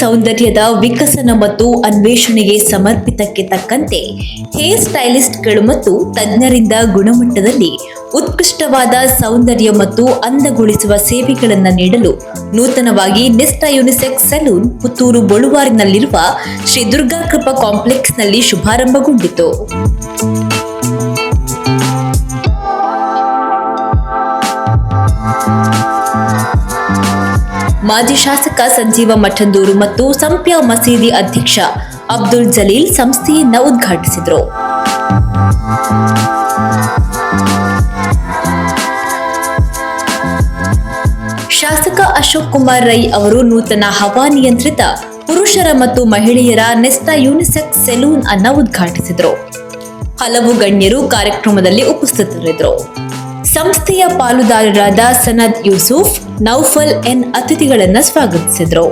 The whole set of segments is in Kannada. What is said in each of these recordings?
ಸೌಂದರ್ಯದ ವಿಕಸನ ಮತ್ತು ಅನ್ವೇಷಣೆಗೆ ಸಮರ್ಪಿತಕ್ಕೆ ತಕ್ಕಂತೆ ಹೇರ್ ಸ್ಟೈಲಿಸ್ಟ್ಗಳು ಮತ್ತು ತಜ್ಞರಿಂದ ಗುಣಮಟ್ಟದಲ್ಲಿ ಉತ್ಕೃಷ್ಟವಾದ ಸೌಂದರ್ಯ ಮತ್ತು ಅಂದಗೊಳಿಸುವ ಸೇವೆಗಳನ್ನು ನೀಡಲು ನೂತನವಾಗಿ ನೆಸ್ಟಾ ಯುನಿಸೆಕ್ಸ್ ಸಲೂನ್ ಪುತ್ತೂರು, ಬಳುವಾರಿನಲ್ಲಿರುವ ಶ್ರೀ ದುರ್ಗಾ ಕೃಪಾ ಕಾಂಪ್ಲೆಕ್ಸ್ನಲ್ಲಿ ಶುಭಾರಂಭಗೊಂಡಿತು. ಮಾಜಿ ಶಾಸಕ ಸಂಜೀವ ಮಠಂದೂರು ಮತ್ತು ಸಂಪ್ಯ ಮಸೀದಿ ಅಧ್ಯಕ್ಷ ಅಬ್ದುಲ್ ಜಲೀಲ್ ಸಂಸ್ಥೆಯನ್ನ ಉದ್ಘಾಟಿಸಿದರು. ಶಾಸಕ ಅಶೋಕ್ ಕುಮಾರ್ ರೈ ಅವರು ನೂತನ ಹವಾನಿಯಂತ್ರಿತ ಪುರುಷರ ಮತ್ತು ಮಹಿಳೆಯರ ನೆಸ್ಟಾ ಯೂನಿಸೆಕ್ಸ್ ಸೆಲೂನ್ ಅನ್ನ ಉದ್ಘಾಟಿಸಿದರು. ಹಲವು ಗಣ್ಯರು ಕಾರ್ಯಕ್ರಮದಲ್ಲಿ ಉಪಸ್ಥಿತರಿದ್ದರು. ಸಂಸ್ಥೆಯ ಪಾಲುದಾರರಾದ ಸನದ್ ಯೂಸುಫ್, ನೌಫಲ್ ಎನ್ ಅತಿಥಿಗಳನ್ನು ಸ್ವಾಗತಿಸಿದರು.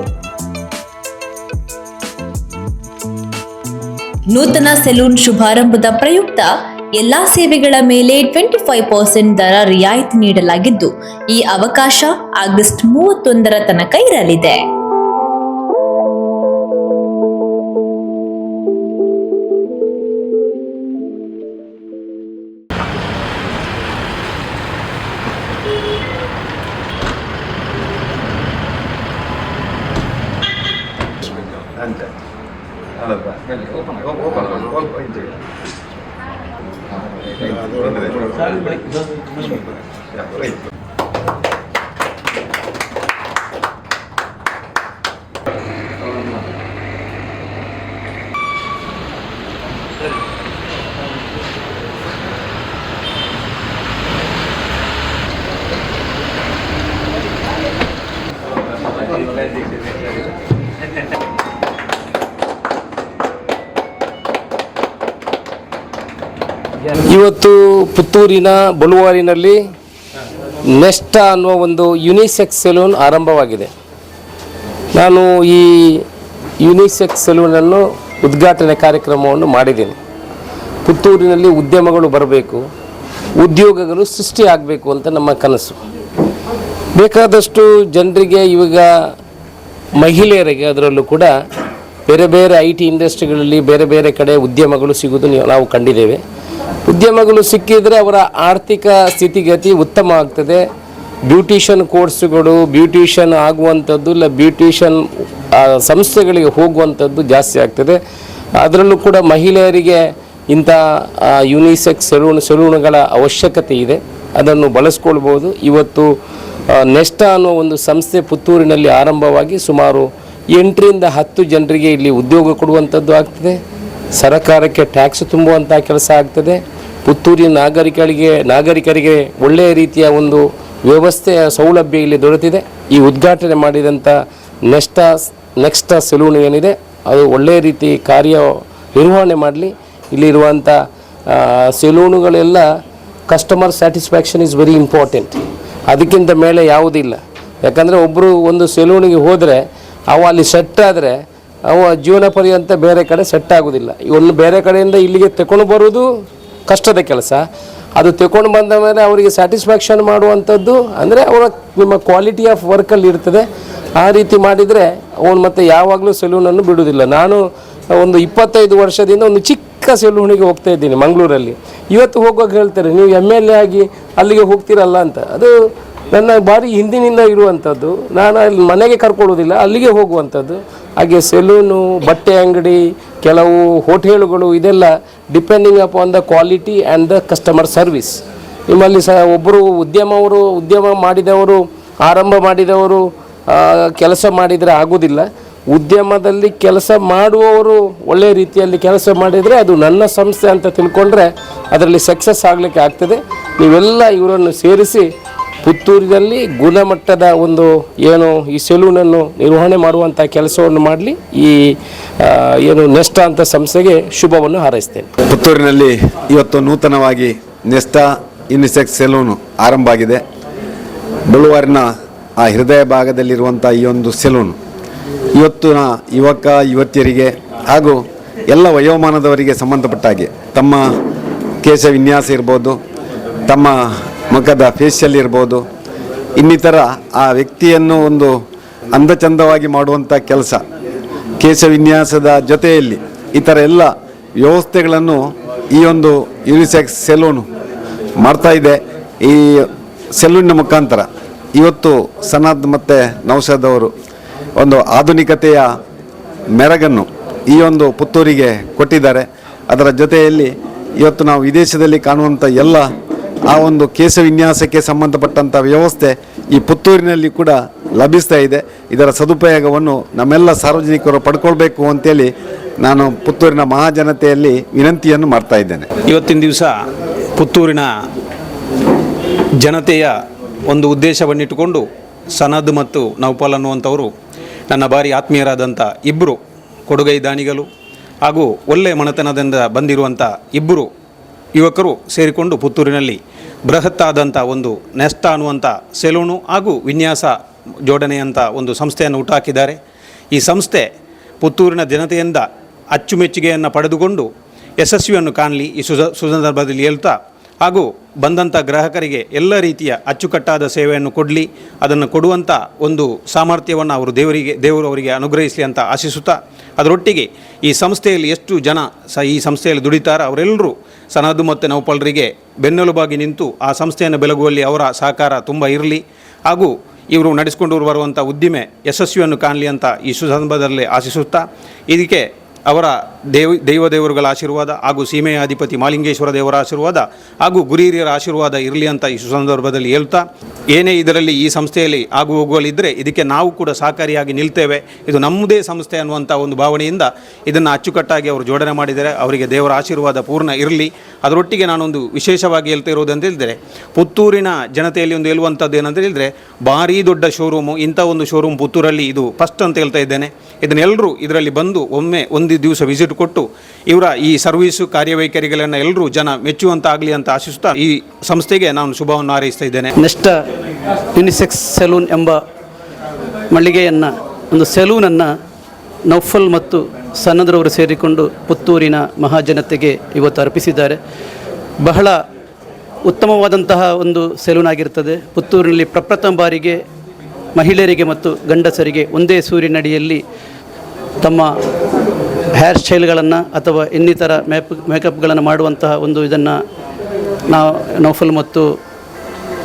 ನೂತನ ಸೆಲೂನ್ ಶುಭಾರಂಭದ ಪ್ರಯುಕ್ತ ಎಲ್ಲಾ ಸೇವೆಗಳ ಮೇಲೆ ಟ್ವೆಂಟಿ ಫೈವ್ ಪರ್ಸೆಂಟ್ ದರ ರಿಯಾಯಿತಿ ನೀಡಲಾಗಿದ್ದು, ಈ ಅವಕಾಶ ಆಗಸ್ಟ್ ಮೂವತ್ತೊಂದರ ತನಕ ಇರಲಿದೆ. Gracias. ಇವತ್ತು ಪುತ್ತೂರಿನ ಬಲುವಾರಿನಲ್ಲಿ ನೆಸ್ಟ ಅನ್ನುವ ಒಂದು ಯುನಿಸೆಕ್ಸ್ ಸೆಲೂನ್ ಆರಂಭವಾಗಿದೆ. ನಾನು ಈ ಯುನಿಸೆಕ್ಸ್ ಸೆಲೂನನ್ನು ಉದ್ಘಾಟನೆ ಕಾರ್ಯಕ್ರಮವನ್ನು ಮಾಡಿದ್ದೀನಿ. ಪುತ್ತೂರಿನಲ್ಲಿ ಉದ್ಯಮಗಳು ಬರಬೇಕು, ಉದ್ಯೋಗಗಳು ಸೃಷ್ಟಿ ಆಗಬೇಕು ಅಂತ ನಮ್ಮ ಕನಸು. ಬೇಕಾದಷ್ಟು ಜನರಿಗೆ, ಇವಾಗ ಮಹಿಳೆಯರಿಗೆ ಅದರಲ್ಲೂ ಕೂಡ ಬೇರೆ ಬೇರೆ ಐ ಟಿ ಇಂಡಸ್ಟ್ರಿಗಳಲ್ಲಿ ಬೇರೆ ಬೇರೆ ಕಡೆ ಉದ್ಯಮಗಳು ಸಿಗುವುದು ನಾವು ಕಂಡಿದ್ದೇವೆ. ಉದ್ಯಮಗಳು ಸಿಕ್ಕಿದರೆ ಅವರ ಆರ್ಥಿಕ ಸ್ಥಿತಿಗತಿ ಉತ್ತಮ ಆಗ್ತದೆ. ಬ್ಯೂಟಿಷನ್ ಕೋರ್ಸ್ಗಳು, ಬ್ಯೂಟಿಷನ್ ಆಗುವಂಥದ್ದು ಇಲ್ಲ, ಬ್ಯೂಟಿಷನ್ ಸಂಸ್ಥೆಗಳಿಗೆ ಹೋಗುವಂಥದ್ದು ಜಾಸ್ತಿ ಆಗ್ತದೆ. ಅದರಲ್ಲೂ ಕೂಡ ಮಹಿಳೆಯರಿಗೆ ಇಂಥ ಯುನಿಸೆಕ್ಸ್ ಸೆಲೂನ್ ಸೆಲೂನ್ಗಳ ಅವಶ್ಯಕತೆ ಇದೆ. ಅದನ್ನು ಬಳಸ್ಕೊಳ್ಬೋದು ಇವತ್ತು ನೆಸ್ಟಾ ಅನ್ನೋ ಒಂದು ಸಂಸ್ಥೆ ಪುತ್ತೂರಿನಲ್ಲಿ ಆರಂಭವಾಗಿ ಸುಮಾರು ಎಂಟರಿಂದ ಹತ್ತು ಜನರಿಗೆ ಇಲ್ಲಿ ಉದ್ಯೋಗ ಕೊಡುವಂಥದ್ದು ಆಗ್ತದೆ. ಸರಕಾರಕ್ಕೆ ಟ್ಯಾಕ್ಸ್ ತುಂಬುವಂಥ ಕೆಲಸ ಆಗ್ತದೆ. ಪುತ್ತೂರಿನ ನಾಗರಿಕರಿಗೆ ನಾಗರಿಕರಿಗೆ ಒಳ್ಳೆಯ ರೀತಿಯ ಒಂದು ವ್ಯವಸ್ಥೆಯ ಸೌಲಭ್ಯ ಇಲ್ಲಿ ದೊರೆತಿದೆ. ಈ ಉದ್ಘಾಟನೆ ಮಾಡಿದಂಥ ನೆಸ್ಟಾ ನೆಕ್ಸ್ಟ ಸೆಲೂನ್ ಏನಿದೆ, ಅದು ಒಳ್ಳೆಯ ರೀತಿ ಕಾರ್ಯ ನಿರ್ವಹಣೆ ಮಾಡಲಿ. ಇಲ್ಲಿರುವಂಥ ಸೆಲೂನುಗಳೆಲ್ಲ customer satisfaction is very important ಅದಕ್ಕಿಂತ ಮೇಲೆ ಯಾವುದಿಲ್ಲ. ಯಾಕಂದರೆ ಒಬ್ಬರು ಒಂದು ಸೆಲೂನಿಗೆ ಹೋದರೆ ಅವ ಅಲ್ಲಿ ಸೆಟ್ ಆದರೆ ಅವ ಜೀವನ ಪರ್ಯಂತ ಬೇರೆ ಕಡೆ ಸೆಟ್ ಆಗೋದಿಲ್ಲ. ಒಂದು ಬೇರೆ ಕಡೆಯಿಂದ ಇಲ್ಲಿಗೆ ತಗೊಂಡು ಬರೋದು ಕಷ್ಟದ ಕೆಲಸ. ಅದು ತಗೊಂಡು ಬಂದ ಮೇಲೆ ಅವರಿಗೆ ಸ್ಯಾಟಿಸ್ಫ್ಯಾಕ್ಷನ್ ಮಾಡುವಂಥದ್ದು ಅಂದರೆ ಅವರ ನಿಮ್ಮ ಕ್ವಾಲಿಟಿ ಆಫ್ ವರ್ಕಲ್ಲಿ ಇರ್ತದೆ. ಆ ರೀತಿ ಮಾಡಿದರೆ ಅವನು ಮತ್ತೆ ಯಾವಾಗಲೂ ಸೆಲೂನನ್ನು ಬಿಡುವುದಿಲ್ಲ. ನಾನು ಒಂದು ಇಪ್ಪತ್ತೈದು ವರ್ಷದಿಂದ ಒಂದು ಚಿಕ್ಕ ಸೆಲೂನಿಗೆ ಹೋಗ್ತಾ ಇದ್ದೀನಿ ಮಂಗಳೂರಲ್ಲಿ. ಇವತ್ತು ಹೋಗುವಾಗ ಹೇಳ್ತಾರೆ, ನೀವು ಎಂ ಎಲ್ ಎ ಆಗಿ ಅಲ್ಲಿಗೆ ಹೋಗ್ತೀರಲ್ಲ ಅಂತ. ಅದು ನನ್ನ ಬಾರಿ ಹಿಂದಿನಿಂದ ಇರುವಂಥದ್ದು. ನಾನು ಅಲ್ಲಿ ಮನೆಗೆ ಕರ್ಕೊಳ್ಳೋದಿಲ್ಲ ಅಲ್ಲಿಗೆ ಹೋಗುವಂಥದ್ದು. ಹಾಗೆ ಸೆಲೂನು, ಬಟ್ಟೆ ಅಂಗಡಿ, ಕೆಲವು ಹೋಟೆಲ್ಗಳು, ಇದೆಲ್ಲ depending upon the quality and the customer service ನಿಮ್ಮಲ್ಲಿ ಸಹ ಒಬ್ಬರು ಉದ್ಯಮವರು, ಉದ್ಯಮ ಮಾಡಿದವರು, ಆರಂಭ ಮಾಡಿದವರು ಕೆಲಸ ಮಾಡಿದರೆ ಆಗೋದಿಲ್ಲ. ಉದ್ಯಮದಲ್ಲಿ ಕೆಲಸ ಮಾಡುವವರು ಒಳ್ಳೆಯ ರೀತಿಯಲ್ಲಿ ಕೆಲಸ ಮಾಡಿದರೆ ಅದು ನನ್ನ ಸಂಸ್ಥೆ ಅಂತ ತಿಳ್ಕೊಂಡ್ರೆ ಅದರಲ್ಲಿ ಸಕ್ಸಸ್ ಆಗಲಿಕ್ಕೆ ಆಗ್ತದೆ. ನೀವೆಲ್ಲ ಇವರನ್ನು ಸೇರಿಸಿ ಪುತ್ತೂರಿನಲ್ಲಿ ಗುಣಮಟ್ಟದ ಒಂದು ಏನು ಈ ಸೆಲೂನನ್ನು ನಿರ್ವಹಣೆ ಮಾಡುವಂಥ ಕೆಲಸವನ್ನು ಮಾಡಲಿ, ಈ ಏನು ನೆಸ್ಟ ಅಂತ ಸಂಸ್ಥೆಗೆ ಶುಭವನ್ನು ಹಾರೈಸ್ತೇನೆ. ಪುತ್ತೂರಿನಲ್ಲಿ ಇವತ್ತು ನೂತನವಾಗಿ ನೆಸ್ಟಾ ಯುನಿಸೆಕ್ಸ್ ಸೆಲೂನು ಆರಂಭ ಆಗಿದೆ. ಬಳುವಾರಿನ ಆ ಹೃದಯ ಭಾಗದಲ್ಲಿರುವಂಥ ಈ ಒಂದು ಸೆಲೂನು ಇವತ್ತಿನ ಯುವಕ, ಯುವತಿಯರಿಗೆ ಹಾಗೂ ಎಲ್ಲ ವಯೋಮಾನದವರಿಗೆ ಸಂಬಂಧಪಟ್ಟ ಹಾಗೆ ತಮ್ಮ ಕೇಶ ವಿನ್ಯಾಸ ಇರ್ಬೋದು, ತಮ್ಮ ಮುಖದ ಫೇಶಿಯಲ್ ಇರ್ಬೋದು. ಇನ್ನಿತರ ಆ ವ್ಯಕ್ತಿಯನ್ನು ಒಂದು ಅಂದಚಂದವಾಗಿ ಮಾಡುವಂಥ ಕೆಲಸ. ಕೇಶ ವಿನ್ಯಾಸದ ಜೊತೆಯಲ್ಲಿ ಈ ಥರ ಎಲ್ಲ ವ್ಯವಸ್ಥೆಗಳನ್ನು ಈ ಒಂದು ಯುನಿಸೆಕ್ಸ್ ಸೆಲೂನು ಮಾಡ್ತಾ ಇದೆ. ಈ ಸೆಲೂನಿನ ಮುಖಾಂತರ ಇವತ್ತು ಸನದ್ ಮತ್ತು ನೌಷದ್ ಅವರು ಒಂದು ಆಧುನಿಕತೆಯ ಮೆರಗನ್ನು ಈ ಒಂದು ಪುತ್ತೂರಿಗೆ ಕೊಟ್ಟಿದ್ದಾರೆ. ಅದರ ಜೊತೆಯಲ್ಲಿ ಇವತ್ತು ನಾವು ವಿದೇಶದಲ್ಲಿ ಕಾಣುವಂಥ ಎಲ್ಲ ಆ ಒಂದು ಕೇಶ ವಿನ್ಯಾಸಕ್ಕೆ ಸಂಬಂಧಪಟ್ಟಂಥ ವ್ಯವಸ್ಥೆ ಈ ಪುತ್ತೂರಿನಲ್ಲಿ ಕೂಡ ಲಭಿಸ್ತಾ ಇದೆ. ಇದರ ಸದುಪಯೋಗವನ್ನು ನಮ್ಮೆಲ್ಲ ಸಾರ್ವಜನಿಕರು ಪಡ್ಕೊಳ್ಬೇಕು ಅಂತೇಳಿ ನಾನು ಪುತ್ತೂರಿನ ಮಹಾಜನತೆಯಲ್ಲಿ ವಿನಂತಿಯನ್ನು ಮಾಡ್ತಾ ಇದ್ದೇನೆ. ಇವತ್ತಿನ ದಿವಸ ಪುತ್ತೂರಿನ ಜನತೆಯ ಒಂದು ಉದ್ದೇಶವನ್ನಿಟ್ಟುಕೊಂಡು ಸನದ್ ಮತ್ತು ನೌಪಾಲ್ ಅನ್ನುವಂಥವರು ನನ್ನ ಬಾರಿ ಆತ್ಮೀಯರಾದಂಥ ಇಬ್ಬರು ಕೊಡುಗೈ ದಾನಿಗಳು ಹಾಗೂ ಒಳ್ಳೆಯ ಮನೆತನದಿಂದ ಬಂದಿರುವಂಥ ಇಬ್ಬರು ಯುವಕರು ಸೇರಿಕೊಂಡು ಪುತ್ತೂರಿನಲ್ಲಿ ಬೃಹತ್ತಾದಂಥ ಒಂದು ನೆಸ್ಟ ಅನ್ನುವಂಥ ಸೆಲೂನು ಹಾಗೂ ವಿನ್ಯಾಸ ಜೋಡಣೆಯಂಥ ಒಂದು ಸಂಸ್ಥೆಯನ್ನು ಹುಟ್ಟುಹಾಕಿದ್ದಾರೆ ಈ ಸಂಸ್ಥೆ ಪುತ್ತೂರಿನ ಜನತೆಯಿಂದ ಅಚ್ಚುಮೆಚ್ಚುಗೆಯನ್ನು ಪಡೆದುಕೊಂಡು ಯಶಸ್ವಿಯನ್ನು ಕಾಣಲಿ ಈ ಸುಸ ಸುಸಂದರ್ಭದಲ್ಲಿ ಹೇಳ್ತಾ ಹಾಗೂ ಬಂದಂಥ ಗ್ರಾಹಕರಿಗೆ ಎಲ್ಲ ರೀತಿಯ ಅಚ್ಚುಕಟ್ಟಾದ ಸೇವೆಯನ್ನು ಕೊಡಲಿ, ಅದನ್ನು ಕೊಡುವಂಥ ಒಂದು ಸಾಮರ್ಥ್ಯವನ್ನು ಅವರು ದೇವರಿಗೆ, ದೇವರು ಅವರಿಗೆ ಅನುಗ್ರಹಿಸಲಿ ಅಂತ ಆಶಿಸುತ್ತಾ, ಅದರೊಟ್ಟಿಗೆ ಈ ಸಂಸ್ಥೆಯಲ್ಲಿ ಎಷ್ಟು ಜನ ಸ ಈ ಸಂಸ್ಥೆಯಲ್ಲಿ ದುಡಿತಾರ ಅವರೆಲ್ಲರೂ ಸನದು ಮತ್ತು ನೌಪಾಲರಿಗೆ ಬೆನ್ನೆಲುಬಾಗಿ ನಿಂತು ಆ ಸಂಸ್ಥೆಯನ್ನು ಬೆಳಗುವಲ್ಲಿ ಅವರ ಸಹಕಾರ ತುಂಬ ಇರಲಿ. ಹಾಗೂ ಇವರು ನಡೆಸಿಕೊಂಡು ಬರುವಂಥ ಉದ್ದಿಮೆ ಯಶಸ್ವಿಯನ್ನು ಕಾಣಲಿ ಅಂತ ಈ ಸುಸಂದರ್ಭದಲ್ಲಿ ಆಶಿಸುತ್ತಾ, ಇದಕ್ಕೆ ಅವರ ದೇವ ದೈವ ದೇವರುಗಳ ಆಶೀರ್ವಾದ ಹಾಗೂ ಸೀಮೆಯ ಅಧಿಪತಿ ಮಾಲಿಂಗೇಶ್ವರ ದೇವರ ಆಶೀರ್ವಾದ ಹಾಗೂ ಗುರಿಹಿರಿಯರ ಆಶೀರ್ವಾದ ಇರಲಿ ಅಂತ ಈ ಸಂದರ್ಭದಲ್ಲಿ ಹೇಳ್ತಾ, ಏನೇ ಇದರಲ್ಲಿ ಈ ಸಂಸ್ಥೆಯಲ್ಲಿ ಆಗು ಹೋಗುವಲ್ಲಿದ್ದರೆ ಇದಕ್ಕೆ ನಾವು ಕೂಡ ಸಹಕಾರಿಯಾಗಿ ನಿಲ್ತೇವೆ. ಇದು ನಮ್ಮದೇ ಸಂಸ್ಥೆ ಅನ್ನುವಂಥ ಒಂದು ಭಾವನೆಯಿಂದ ಇದನ್ನು ಅಚ್ಚುಕಟ್ಟಾಗಿ ಅವರು ಜೋಡಣೆ ಮಾಡಿದರೆ ಅವರಿಗೆ ದೇವರ ಆಶೀರ್ವಾದ ಪೂರ್ಣ ಇರಲಿ. ಅದರೊಟ್ಟಿಗೆ ನಾನೊಂದು ವಿಶೇಷವಾಗಿ ಹೇಳ್ತಾ ಇರೋದಂತ ಹೇಳಿದರೆ, ಪುತ್ತೂರಿನ ಜನತೆಯಲ್ಲಿ ಒಂದು ಹೇಳುವಂಥದ್ದು ಏನಂತ ಹೇಳಿದರೆ, ಭಾರೀ ದೊಡ್ಡ ಶೋರೂಮು ಇಂಥ ಒಂದು ಶೋರೂಮ್ ಪುತ್ತೂರಲ್ಲಿ ಇದು ಫಸ್ಟ್ ಅಂತ ಹೇಳ್ತಾ ಇದ್ದೇನೆ. ಇದನ್ನೆಲ್ಲರೂ ಇದರಲ್ಲಿ ಬಂದು ಒಮ್ಮೆ ಒಂದು ದಿವಸ ವಿಸಿಟ್ ಕೊಟ್ಟು ಇವರ ಈ ಸರ್ವೀಸು ಕಾರ್ಯವೈಖರಿಗಳನ್ನು ಎಲ್ಲರೂ ಜನ ಮೆಚ್ಚುವಂತಾಗಲಿ ಅಂತ ಆಶಿಸುತ್ತಾ ಈ ಸಂಸ್ಥೆಗೆ ನಾನು ಶುಭವನ್ನು ಹಾರೈಸ್ತಾ ಇದ್ದೇನೆ. ನೆಕ್ಸ್ಟ್ ಯುನಿಸೆಕ್ಸ್ ಸೆಲೂನ್ ಎಂಬ ಮಳಿಗೆಯನ್ನು, ಒಂದು ಸೆಲೂನನ್ನು ನೌಫಲ್ ಮತ್ತು ಸನ್ನದ್ರವರು ಸೇರಿಕೊಂಡು ಪುತ್ತೂರಿನ ಮಹಾಜನತೆಗೆ ಇವತ್ತು ಅರ್ಪಿಸಿದ್ದಾರೆ. ಬಹಳ ಉತ್ತಮವಾದಂತಹ ಒಂದು ಸೆಲೂನ್ ಆಗಿರ್ತದೆ. ಪುತ್ತೂರಿನಲ್ಲಿ ಪ್ರಪ್ರಥಮ ಬಾರಿಗೆ ಮಹಿಳೆಯರಿಗೆ ಮತ್ತು ಗಂಡಸರಿಗೆ ಒಂದೇ ಸೂರಿನಡಿಯಲ್ಲಿ ತಮ್ಮ ಹೇರ್ ಸ್ಟೈಲ್ಗಳನ್ನು ಅಥವಾ ಇನ್ನಿತರ ಮೇಪ್ ಮೇಕಪ್ಗಳನ್ನು ಮಾಡುವಂತಹ ಒಂದು ಇದನ್ನು ನಾವು ನೌಫಲ್ ಮತ್ತು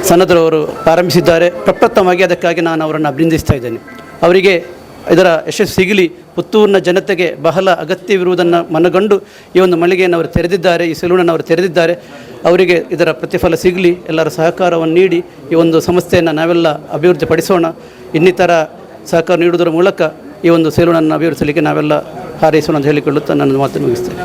ಸನದ್ರವರು ಪ್ರಾರಂಭಿಸಿದ್ದಾರೆ. ಪ್ರಪ್ರಥಮವಾಗಿ ಅದಕ್ಕಾಗಿ ನಾನು ಅವರನ್ನು ಅಭಿನಂದಿಸ್ತಾ ಇದ್ದೇನೆ. ಅವರಿಗೆ ಇದರ ಯಶಸ್ಸು ಸಿಗಲಿ. ಪುತ್ತೂರಿನ ಜನತೆಗೆ ಬಹಳ ಅಗತ್ಯವಿರುವುದನ್ನು ಮನಗಂಡು ಈ ಒಂದು ಮಳಿಗೆಯನ್ನು ಅವರು ತೆರೆದಿದ್ದಾರೆ, ಈ ಸೆಲೂನನ್ನು ಅವರು ತೆರೆದಿದ್ದಾರೆ. ಅವರಿಗೆ ಇದರ ಪ್ರತಿಫಲ ಸಿಗಲಿ. ಎಲ್ಲರ ಸಹಕಾರವನ್ನು ನೀಡಿ ಈ ಒಂದು ಸಂಸ್ಥೆಯನ್ನು ನಾವೆಲ್ಲ ಅಭಿವೃದ್ಧಿಪಡಿಸೋಣ. ಇನ್ನಿತರ ಸಹಕಾರ ನೀಡುವುದರ ಮೂಲಕ ಈ ಒಂದು ಸೇಲೂನನ್ನು ಅಭಿವೃದ್ಧಿಸಲಿಕ್ಕೆ ನಾವೆಲ್ಲ ಹಾರೈಸೋಣ ಅಂತ ಹೇಳಿಕೊಳ್ಳುತ್ತಾ ನನ್ನ ಮಾತನ್ನು ಮುಗಿಸ್ತೇನೆ.